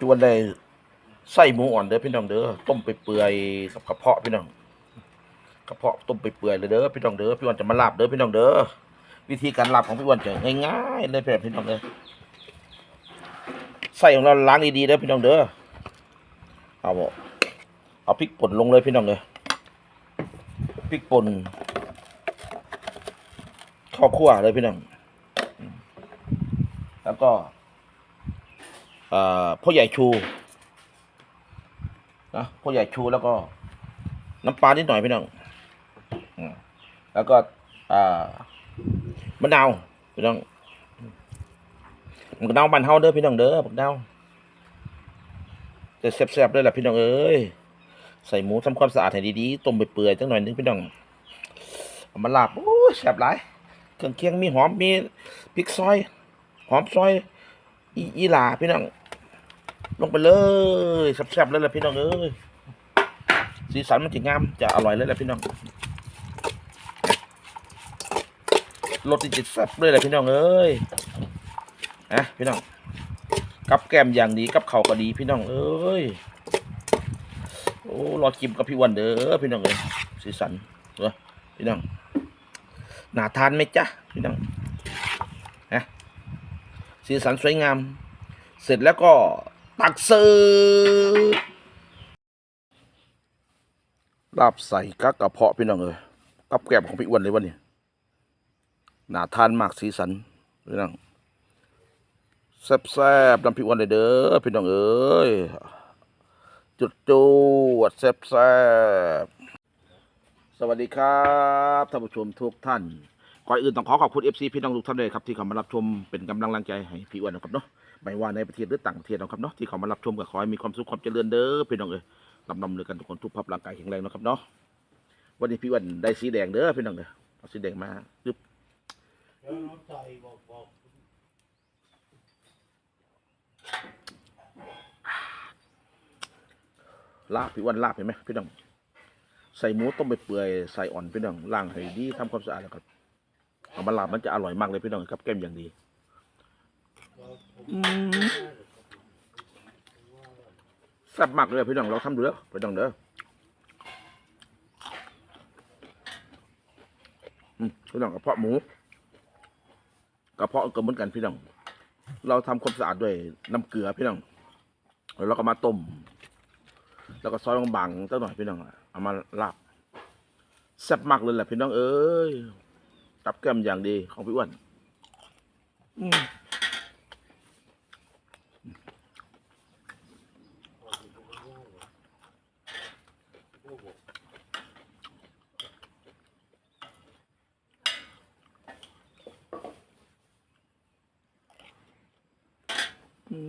จวนได้ไส้หมูอ่อนเด้อพี่น้องเด้อต้มไปเปื่อยกับกระเพาะพี่น้องกระเพาะต้มไปเปื่อยเลยเด้อพี่น้องเด้อพี่อ้วันจะมาลาบเด้อพี่น้องเด้อวิธีการลาบของพี่อ้วันจะง่ายๆเลยแบบพี่น้องเด้อไส้ของเราล้างดีๆเด้อพี่น้องเด้อเอาบ่เอาพริกป่นลงเลยพี่น้องเด้อพริกป่นข้าวคั่วเลยพี่น้องแล้วก็ พ่อใหญ่ชูนะพ่อใหญ่ชูแล้วก็ น้ำปลานิดหน่อยพี่น้องแล้วก็มะนาวพี่น้องมะนาวบ้านเฮาเด้อพี่น้องเด้อมะนาวจะแซ่บๆด้วยแหละพี่น้องเอ้ยใส่หมูทำความสะอาดให้ดีๆต้มไปเปื่อยจังหน่อยนึงพี่น้องเอามาลาบโอ้แซ่บหลายเครื่องเคียงมีหอมมีพริกซอย หอมซอยอีอีหลาพี่น้อง ลงไปเลยแซ่บๆเลยแหละพี่น้องเอ้ยสีสันมันจะงามจะอร่อยเลยแหละพี่น้องรสติดแซ่บเลยแหละพี่น้องเอ้ยนะพี่น้องกับแก้มอย่างดีกับเขาก็ดีพี่น้องเอ้ยโอ้รอกิมกับพี่วันเด้อพี่น้องเอ้ยสีสันเออพี่น้องหนาทานไหมจ๊ะพี่น้องนะสีสันสวยงาม เสร็จแล้วก็ ตักเสิร์ลาบใส่กักกระเพาะพี่น้องเอ้ยกับแกล้มของพี่อ้วนเลยวันนี้น่าทานมากสีสันพี่น้องแซ่บๆน้ำพี่อ้วนเลยเด้อพี่น้องเอ้ยจุดจูดแซ่บๆสวัสดีครับท่านผู้ชมทุกท่านก่อนอื่นต้องขอขอบคุณ FC พี่น้องทุกท่านเลยครับที่เข้ามารับชมเป็นกำลังใจให้พี่อ้วนนะครับเนาะ ไม่ว่าในประเทศหรือต่างประเทศนะครับเนาะที่เขามารับชมก็ขอให้มีความสุขความเจริญเด้อพี่น้องเอ้ยลำนำเลยกันทุกคนทุกภาพร่างกายแข็งแรงนะครับเนาะวันนี้พี่อ้วนได้สีแดงเด้อพี่น้องเด้อเอาสีแดงมาปึ๊บแล้วน้ำใจบอกบอกลาบพี่อ้วนลาบเห็นไหมพี่น้องใส่หมูต้มไปเปื่อยใส่อ่อนพี่น้องล้างให้ดีทำความสะอาดแล้วก็เอามาลาบมันจะอร่อยมากเลยพี่น้องครับแก้มอย่างดี แซ่บมากเลยพี่น้องเราทำดูแล้วพี่น้องเด้อพี่น้องกระเพาะหมูกระเพาะก็เหมือนกันพี่น้อง เราทำความสะอาดด้วยน้ำเกลือพี่น้องแล้วเราก็มาต้ม แล้วก็ซอยบางๆสักหน่อยพี่น้องเอามาลาบแซ่บมากเลยแหละพี่น้องเอ้ยตับแก้มอย่างดีของพี่อ้วนอืม เพ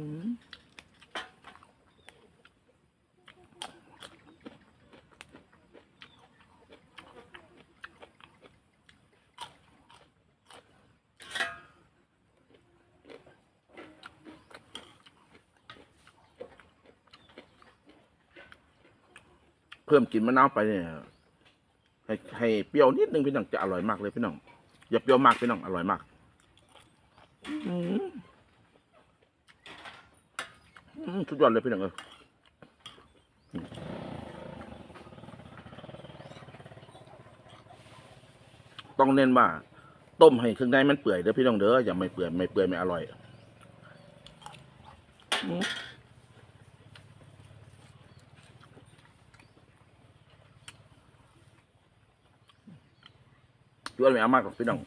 ิ่มกลินมะนาวไปเนี่ยให้ให้เปรี้ยวนิดนึงพี่น้องจะอร่อยมากเลยพี่น้องอย่าเปรี้ยวมากพี่น้องอร่อยมาก อืม สุดยอดเลยพี่น้องเออต้องเน้นว่า ต้มให้เครื่องในมันเปื่อยเด้อพี่น้องเด้ออย่าไม่เปื่อยไม่เปื่อยไม่อร่อยอืมพี่อ้วนไม่เอามากหรอกพี่น้อง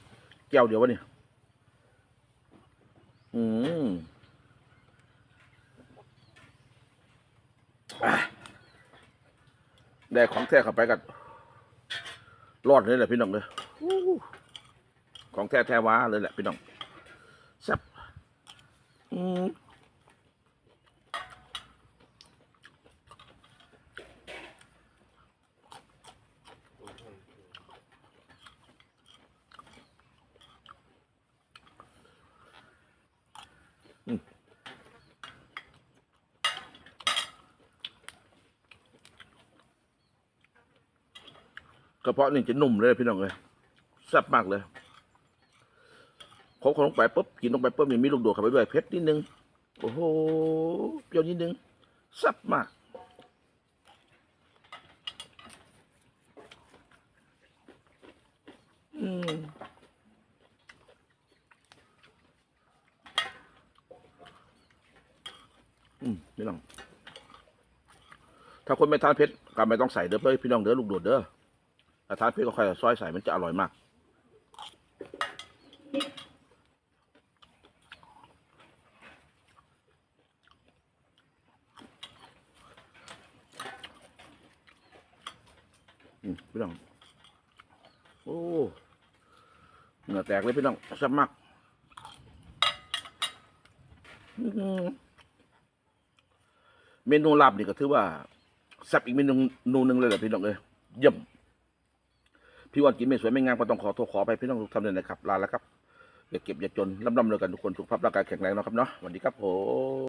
แก้วเดียววะเนี่ยอืม ได้ของแท้เข้าไปกันรอดเลยแหละพี่น้องเลยอของแท้แท้ว้าเลยแหละพี่น้องแซ่บอืม กระเพาะนี่จะนุ่มเลยพี่น้องเลยแซ่บมากเลยคบคนลงไปปุ๊บกินลงไปปุ๊บมีมีลูกโดดเข้าไปด้วยเผ็ดนิดนึงโอ้โหเปรี้ยวนิดนึงแซ่บมากอืมอืมพี่น้องถ้าคนไม่ทานเผ็ดก็ไม่ต้องใส่เด้อเพื่อพี่น้องเด้อลูกโดดเด้อ ถ้าทานเผ็ดก็ค่อยซอยใส่มันจะอร่อยมาก อืมพี่น้อง โอ้เหงื่อแตกเลยพี่น้องแซ่บมากเมนูลาบนี่ก็ถือว่าแซ่บอีกเมนูนูหนึ่งเลยแหละพี่น้องเอ้ยเยี่ยม พี่วันกินไม่สวยไม่งามก็ต้องขอโทษขอไปพี่น้องทุกท่านเลยนะครับลาแล้วครับอย่าเก็บอย่าจนร่ำๆเลยกันทุกคนสุขภาพร่างกายแข็งแรงนะครับเนาะสวัสดีครับผม